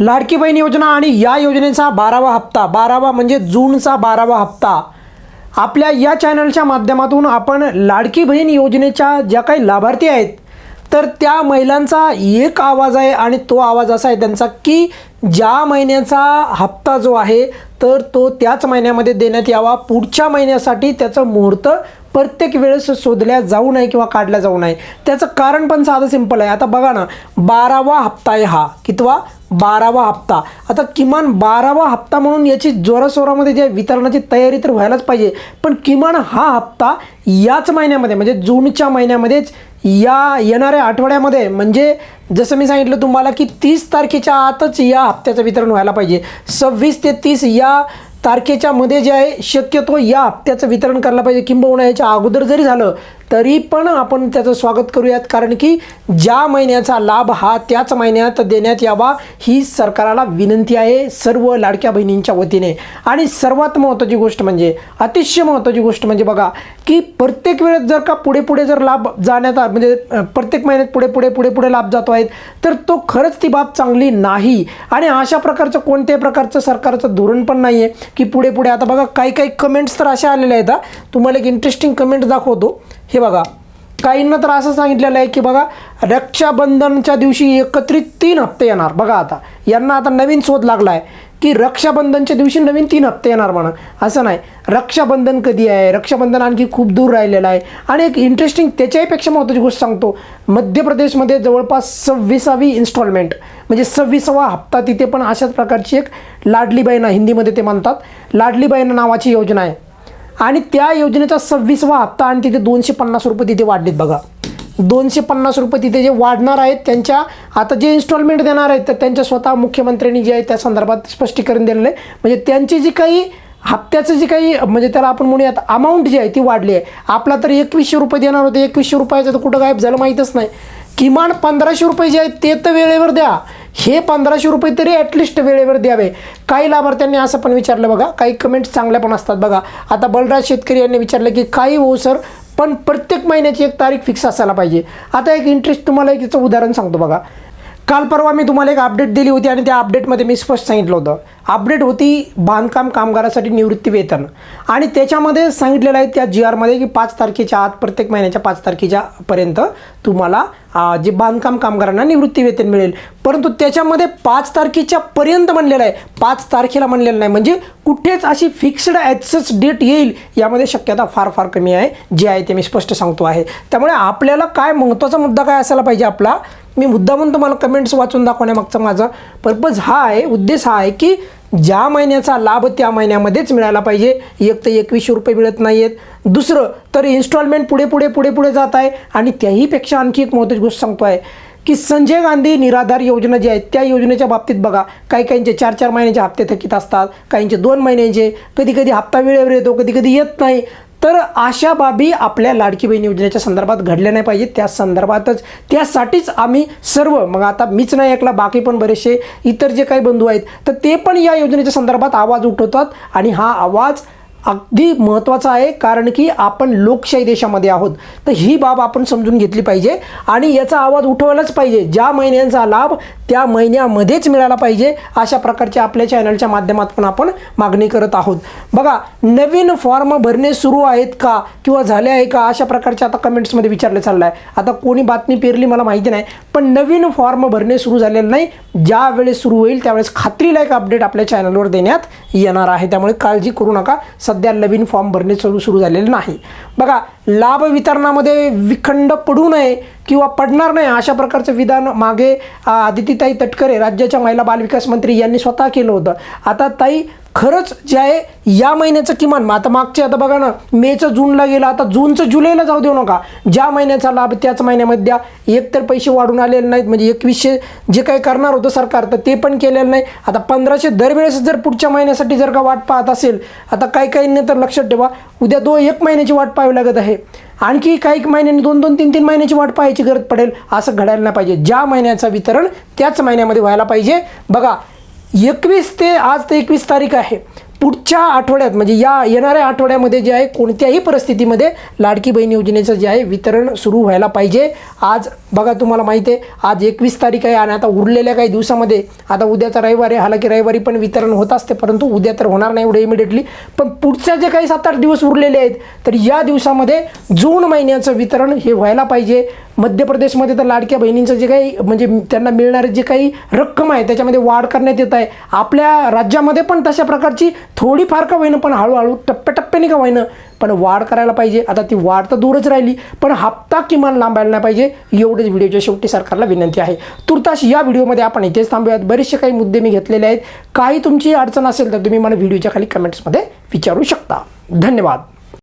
लाडकी बहीण योजना आणि या योजनेचा बारावा हप्ता. बारावा म्हणजे जूनचा बारावा हप्ता. आपल्या या चॅनलच्या माध्यमातून आपण लाडकी बहीण योजनेच्या ज्या काही लाभार्थी आहेत तर त्या महिलांचा एक आवाज आहे आणि तो आवाज असा आहे त्यांचा की ज्या महिन्याचा हप्ता जो आहे तर तो त्याच महिन्यामध्ये देण्यात यावा. पुढच्या महिन्यासाठी त्याचं मुहूर्त प्रत्येक वेळेस शोधल्या जाऊ नये किंवा काढल्या जाऊ नये. त्याचं कारण पण साधं सिंपल आहे. आता बघा ना बारावा हप्ता आहे हा. कितवा? बारावा हप्ता. आता किमान बारावा हप्ता म्हणून याची जोरासोरामध्ये जे वितरणाची तयारी तर व्हायलाच पाहिजे पण किमान हा हप्ता याच महिन्यामध्ये म्हणजे जूनच्या महिन्यामध्येच या येणाऱ्या आठवड्यामध्ये म्हणजे जसं मी सांगितलं तुम्हाला की तीस तारखेच्या आतच या हप्त्याचं वितरण व्हायला पाहिजे. सव्वीस ते तीस या तारखेच्या मध्ये जे आहे शक्यतो या हप्त्याचं वितरण करायला पाहिजे. किंबहुना याच्या अगोदर जरी झालं तरी पण आपण त्याचं स्वागत करूयात. कारण की ज्या महिन्याचा लाभ हा त्याच महिन्यात देण्यात यावा ही सरकाराला विनंती आहे सर्व लाडक्या बहिणींच्या वतीने. आणि सर्वात महत्त्वाची गोष्ट म्हणजे अतिशय महत्त्वाची गोष्ट म्हणजे बघा की प्रत्येक वेळेस जर का पुढे पुढे जर लाभ जाण्यात म्हणजे प्रत्येक महिन्यात पुढे पुढे पुढे पुढे लाभ जातो आहेत तर तो खरंच ती बाब चांगली नाही. आणि अशा प्रकारचं कोणत्याही प्रकारचं सरकारचं धोरण पण नाही आहे की पुढे पुढे. आता बघा काही काही कमेंट्स तर अशा आलेल्या आहेत तुम्हाला एक इंटरेस्टिंग कमेंट दाखवतो. हे बघा काहींना तर असं सांगितलेलं आहे की बघा रक्षाबंधनच्या दिवशी एकत्रित तीन हप्ते येणार. बघा आता यांना आता नवीन शोध लागला आहे की रक्षाबंधनच्या दिवशी नवीन तीन हप्ते येणार म्हणा. असं नाही रक्षाबंधन कधी आहे? रक्षाबंधन आणखी खूप दूर राहिलेलं आहे. आणि एक इंटरेस्टिंग त्याच्याहीपेक्षा महत्त्वाची गोष्ट सांगतो मध्य प्रदेशमध्ये जवळपास सव्वीसावी इन्स्टॉलमेंट म्हणजे सव्वीसावा हप्ता तिथे पण अशाच प्रकारची एक लाडली बहीण हिंदीमध्ये ते म्हणतात लाडली नावाची योजना आहे. आणि त्या योजनेचा सव्वीसवा हप्ता आणि तिथे दोनशे पन्नास रुपये तिथे वाढलेत बघा. दोनशे पन्नास रुपये तिथे जे वाढणार आहेत त्यांच्या आता जे इन्स्टॉलमेंट देणार आहेत तर त्यांच्या स्वतः मुख्यमंत्र्यांनी जे आहे त्या संदर्भात स्पष्टीकरण दिलेलं आहे. म्हणजे त्यांची जी काही हप्त्याचं जे काही म्हणजे त्याला आपण म्हणूयात अमाऊंट जी आहे ती वाढली आहे. आपला तर एकवीसशे रुपये देणार होते. एकवीसशे रुपयाचं तर कुठं गायब झालं माहीतच नाही. किमान पंधराशे रुपये जे आहेत ते तर वेळेवर द्या. हे पंधराशे रुपये तरी ॲटलिस्ट वेळेवर द्यावे. काही लाभार्थ्यांनी असं पण विचारलं बघा. काही कमेंट्स चांगल्या पण असतात बघा. आता बलराज शेतकरी यांनी विचारलं की काही हो सर पण प्रत्येक महिन्याची एक तारीख फिक्स असायला पाहिजे. आता एक इंटरेस्ट तुम्हाला एक याचं उदाहरण सांगतो बघा. काल परवा मी तुम्हाला एक अपडेट दिली होती आणि त्या अपडेटमध्ये मी स्पष्ट सांगितलं होतं. अपडेट होती बांधकाम कामगारासाठी निवृत्ती वेतन. आणि त्याच्यामध्ये सांगितलेलं आहे त्या जी आरमध्ये की पाच तारखेच्या आत प्रत्येक महिन्याच्या पाच तारखेच्या पर्यंत तुम्हाला जे बांधकाम कामगारांना निवृत्ती वेतन मिळेल. परंतु त्याच्यामध्ये पाच तारखेच्या पर्यंत म्हणलेलं आहे. पाच तारखेला म्हणलेलं नाही. म्हणजे कुठेच अशी फिक्स्ड ॲक्सेस डेट येईल यामध्ये शक्यता फार फार कमी आहे. जे आहे ते मी स्पष्ट सांगतो आहे. त्यामुळे आपल्याला काय महत्त्वाचा मुद्दा काय असायला पाहिजे आपला? मी मुद्दामून तुम्हाला कमेंट्स वाचून दाखवण्यामागचा माझा. पर्पज हा आहे उद्देश हा आहे की ज्या महिन्याचा लाभ त्या महिन्यामध्येच मिळायला पाहिजे. एक तर एकवीसशे रुपये मिळत नाही आहेत दुसरं तर इन्स्टॉलमेंट पुढे पुढे पुढे पुढे जात आहे आणि त्याहीपेक्षा आणखी एक महत्त्वाची गोष्ट सांगतो आहे की संजय गांधी निराधार योजना जी आहे त्या योजनेच्या बाबतीत बघा काही काहींचे चार चार महिन्याचे हप्ते थकीत असतात काहींचे दोन महिन्याचे कधी कधी हप्ता वेळेवर येतो कधी कधी येत नाही. तर अशा बाबी आपल्या लाडकी बहीण योजनेच्या संदर्भात घडल्या नाही पाहिजेत. त्या संदर्भातच त्यासाठीच आम्ही सर्व मग आता मीच नाही ऐकला बाकी पण बरेचसे इतर जे काही बंधू आहेत तर ते पण या योजनेच्या संदर्भात आवाज उठवतात आणि हा आवाज अगदी महत्त्वाचा आहे कारण की आपण लोकशाही देशामध्ये आहोत. तर ही बाब आपण समजून घेतली पाहिजे आणि याचा आवाज उठवायलाच पाहिजे. ज्या महिन्यांचा लाभ त्या महिन्यामध्येच मिळाला पाहिजे अशा प्रकारच्या आपल्या चॅनलच्या माध्यमातून आपण मागणी करत आहोत. बघा नवीन फॉर्म भरणे सुरू आहेत का? किंवा झाले आहे का? अशा प्रकारच्या आता कमेंट्समध्ये विचारलं चाललं आहे आता कोणी बातमी पेरली मला माहिती नाही पण नवीन फॉर्म भरणे सुरू झालेलं नाही. ज्या वेळेस सुरू होईल त्यावेळेस खात्रीला एक अपडेट आपल्या चॅनलवर देण्यात येणार आहे. त्यामुळे काळजी करू नका. सध्या नवीन फॉर्म भरणे सुरू सुरू झालेले नाही. बघा लाभ वितरणामध्ये विखंड पडू नये किंवा पडणार नाही अशा प्रकारचं विधान मागे आदितीताई तटकरे राज्याच्या महिला बालविकास मंत्री यांनी स्वतः केलं होतं. आता ताई खरंच जे आहे या महिन्याचं किमान मग आता मागचे आता बघा ना मेचं जूनला गेलं आता जूनचं जुलैला जाऊ देऊ नका. ज्या महिन्याचा लाभ त्याच महिन्यामध्ये द्या. एक तर पैसे वाढून आलेले नाहीत म्हणजे एकवीसशे जे काही करणार होतं सरकार तर ते पण केलेलं नाही. आता पंधराशे दरवेळेस जर पुढच्या महिन्यासाठी जर का वाट पाहत असेल आता काही काहींनी तर लक्षात ठेवा उद्या दो एक महिन्याची वाट पाहावी लागत आहे. आणखी काही महिन्यांनी दोन दोन तीन तीन महिन्याची वाट पाहायची गरज पडेल असं घडायला नाही पाहिजे. ज्या महिन्याचं वितरण त्याच महिन्यामध्ये व्हायला पाहिजे. बघा एकवीस ते आज ते एकवीस तारीख आहे. पुढच्या आठवड्यात म्हणजे या येणाऱ्या आठवड्यामध्ये जे आहे कोणत्याही परिस्थितीमध्ये लाडकी बहीण योजनेचं जे आहे वितरण सुरू व्हायला पाहिजे. आज बघा तुम्हाला माहिती आहे आज एकवीस तारीख आहे आणि आता उरलेल्या काही दिवसामध्ये आता उद्याचा रविवार आहे हालाकी रविवारी पण वितरण होत असते परंतु उद्या तर होणार नाही एवढं इमिडिएटली पण पुढच्या जे काही सात आठ दिवस उरलेले आहेत तर या दिवसामध्ये जून महिन्याचं वितरण हे व्हायला पाहिजे. मध्य प्रदेशमध्ये तर लाडक्या बहिणींचं जे काही म्हणजे त्यांना मिळणारे जे काही रक्कम आहे त्याच्यामध्ये वाढ करण्यात येत आहे. आपल्या राज्यामध्ये पण तशा प्रकारची थोडीफार का होईना पण हळूहळू टप्प्याटप्प्याने का होईना पण वाढ करायला पाहिजे. आता ती वाढ तर दूरच राहिली पण हप्ता किमान लांबायला नाही पाहिजे एवढेच व्हिडिओच्या शेवटी सरकारला विनंती आहे. तुर्तास या व्हिडिओमध्ये आपण इथेच थांबूयात. बरेचसे काही मुद्दे मी घेतलेले आहेत. काही तुमची अडचण असेल तर तुम्ही मला व्हिडिओच्या खाली कमेंट्समध्ये विचारू शकता. धन्यवाद.